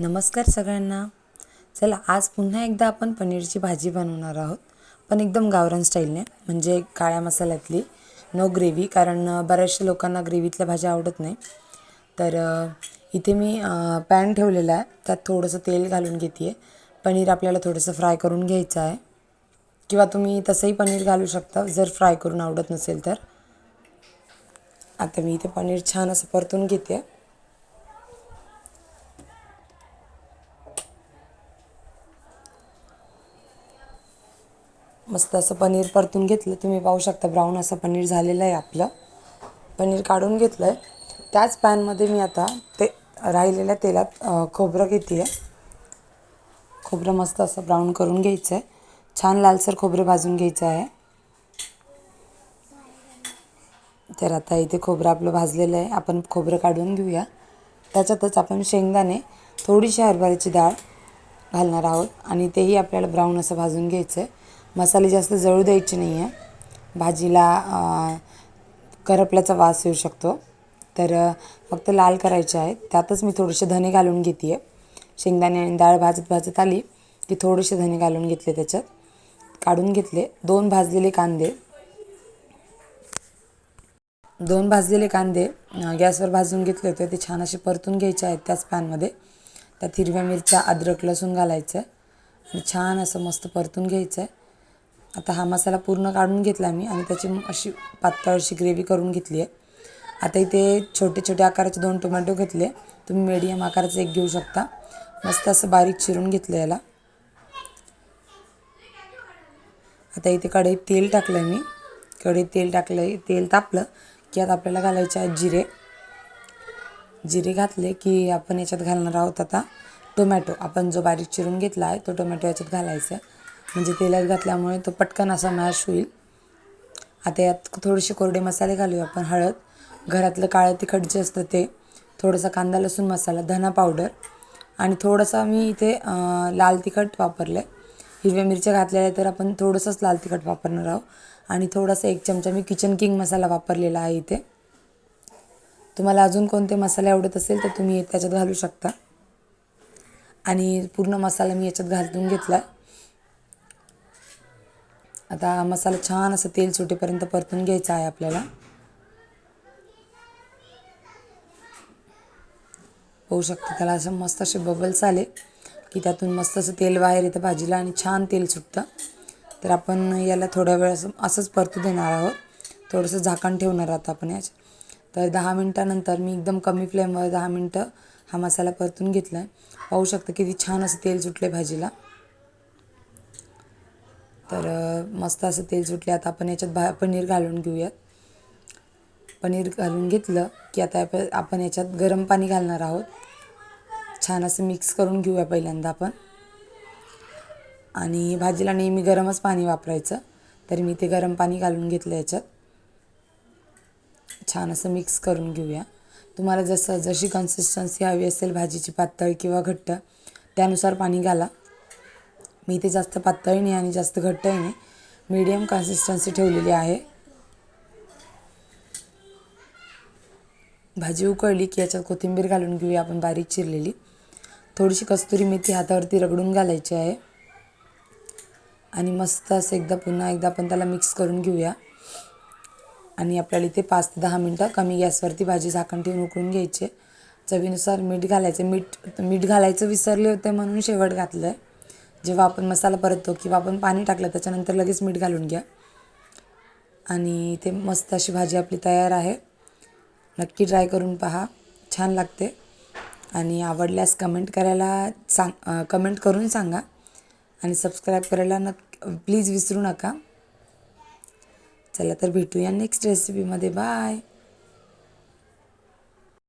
नमस्कार सगळ्यांना. चला आज पुन्हा एकदा आपण पनीरची भाजी बनवणार आहोत पण एकदम गावरान स्टाईलने म्हणजे काळ्या मसाल्यातली. नो ग्रेव्ही कारण बऱ्याचशा लोकांना ग्रेव्हीतल्या भाज्या आवडत नाही. तर इथे मी पॅन ठेवलेला आहे. त्यात थोडंसं तेल घालून घेते आहे पनीर आपल्याला थोडंसं फ्राय करून घ्यायचं आहे. किंवा तुम्ही तसंही पनीर घालू शकता जर फ्राय करून आवडत नसेल तर. आता मी इथे पनीर छान असं परतून घेते आहे मस्त असं पनीर परतून घेतलं. तुम्ही पाहू शकता ब्राऊन असं पनीर झालेलं आहे आपलं. पनीर काढून घेतलं आहे त्याच पॅनमध्ये मी आता ते राहिलेल्या तेलात खोबरं घेते आहे खोबरं मस्त असं ब्राऊन करून घ्यायचं आहे छान लालसर खोबरं भाजून घ्यायचं आहे. तर आता इथे खोबरं आपलं भाजलेलं आहे. आपण खोबरं काढून घेऊया. त्याच्यातच आपण शेंगदाणे थोडीशी हरभऱ्याची डाळ घालणार आहोत. आणि तेही आपल्याला ब्राऊन असं भाजून घ्यायचं आहे मसाले जास्त जळू द्यायचे नाही आहे भाजीला करपल्याचा वास येऊ शकतो. तर फक्त लाल करायचे आहेत. त्यातच मी थोडेसे धने घालून घेते आहे शेंगदाणे आणि डाळ भाजत भाजत आली की थोडेसे धने घालून घेतले त्याच्यात. काढून घेतले. दोन भाजलेले कांदे. दोन भाजलेले कांदे गॅसवर भाजून घेतले होते. ते छान असे परतून घ्यायचे आहेत त्याच पॅनमध्ये त्यात हिरव्या मिरच्या अद्रक लसूण घालायचं आहे आणि छान असं मस्त परतून घ्यायचं आहे आता हा मसाला पूर्ण काढून घेतला मी आणि त्याची अशी पातळ अशी ग्रेव्ही करून घेतली आहे. आता इथे छोटे छोटे आकाराचे दोन टोमॅटो घेतले. तुम्ही मीडियम आकाराचं एक घेऊ शकता. मस्त असं बारीक चिरून घेतलं याला. आता इथे कढईत तेल टाकलं आहे मी. कढईत तेल टाकलं आहे तेल तापलं की आता आपल्याला घालायचे आहेत जिरे. जिरे घातले की आपण याच्यात घालणार आहोत आता टोमॅटो आपण जो बारीक चिरून घेतला आहे तो टोमॅटो याच्यात घालायचा आहे. म्हणजे तेलात घातल्यामुळे तो पटकन असा मॅश होईल. आता यात थोडेसे कोरडे मसाले घालूया आपण. हळद घरातलं काळं तिखट जे असतं ते थोडासा कांदा लसूण मसाला धना पावडर आणि थोडंसं मी इथे लाल तिखट वापरलं आहे हिरव्या मिरच्या घातलेल्या तर आपण थोडंसंच लाल तिखट वापरणार आहोत. आणि थोडासा एक चमचा मी किचन किंग मसाला वापरलेला आहे इथे. तुम्हाला अजून कोणते मसाले आवडत असेल तर तुम्ही त्याच्यात घालू शकता. आणि पूर्ण मसाला मी याच्यात घालून घेतला आहे आता हा मसाला छान असं तेल सुटेपर्यंत परतून घ्यायचा आहे आपल्याला. होऊ शकतं त्याला असं मस्त असे बबल्स आले की त्यातून मस्त असं तेल बाहेर येतं भाजीला आणि छान तेल सुटतं. तर आपण याला थोड्या वेळ असं असंच परतू देणार आहोत. थोडंसं झाकण ठेवणार आहोत आपण याच तर दहा मिनटानंतर मी एकदम कमी फ्लेमवर दहा मिनटं हा मसाला परतून घेतला आहे पाहू शकतं किती छान असं तेल सुटलं आहे भाजीला. तर मस्त असं तेल सुटले. आता आपण याच्यात भा पनीर घालून घेऊयात. पनीर घालून घेतलं की आता आपण याच्यात गरम पाणी घालणार आहोत. छान असं मिक्स करून घेऊया पहिल्यांदा आपण. आणि भाजीला नेहमी गरमच पाणी वापरायचं. तरी मी ते गरम पाणी घालून घेतलं याच्यात. छान असं मिक्स करून घेऊया. तुम्हाला जसं जशी कन्सिस्टन्सी हवी असेल भाजीची पातळ किंवा घट्ट त्यानुसार पाणी घाला. मी इथे जास्त पातळी नाही आणि जास्त घट्टही नाही. मीडियम कन्सिस्टन्सी ठेवलेली आहे. भाजी उकळली की याच्यात कोथिंबीर घालून घेऊया आपण बारीक चिरलेली. थोडीशी कस्तुरी मेथी हातावरती रगडून घालायची आहे. आणि मस्त असं एकदा पुन्हा एकदा आपण त्याला मिक्स करून घेऊया. आणि आपल्याला इथे पाच ते दहा मिनटं कमी गॅसवरती भाजी झाकण ठेवून उकळून घ्यायची चवीनुसार मीठ घालायचं. मीठ मीठ घालायचं विसरले होते म्हणून शेवट घातलं आहे जेव्हा आपण मसाला परततो किंवा आपण पाणी टाकलं त्याच्यानंतर लगेच मीठ घालून घ्या. आणि ते मस्त अशी भाजी आपली तयार आहे. नक्की ट्राय करून पहा. छान लागते. आणि आवडल्यास कमेंट करायला सांग कमेंट करून सांगा. आणि सबस्क्राईब करायला नक् प्लीज विसरू नका. चला तर भेटूया नेक्स्ट रेसिपीमध्ये बाय.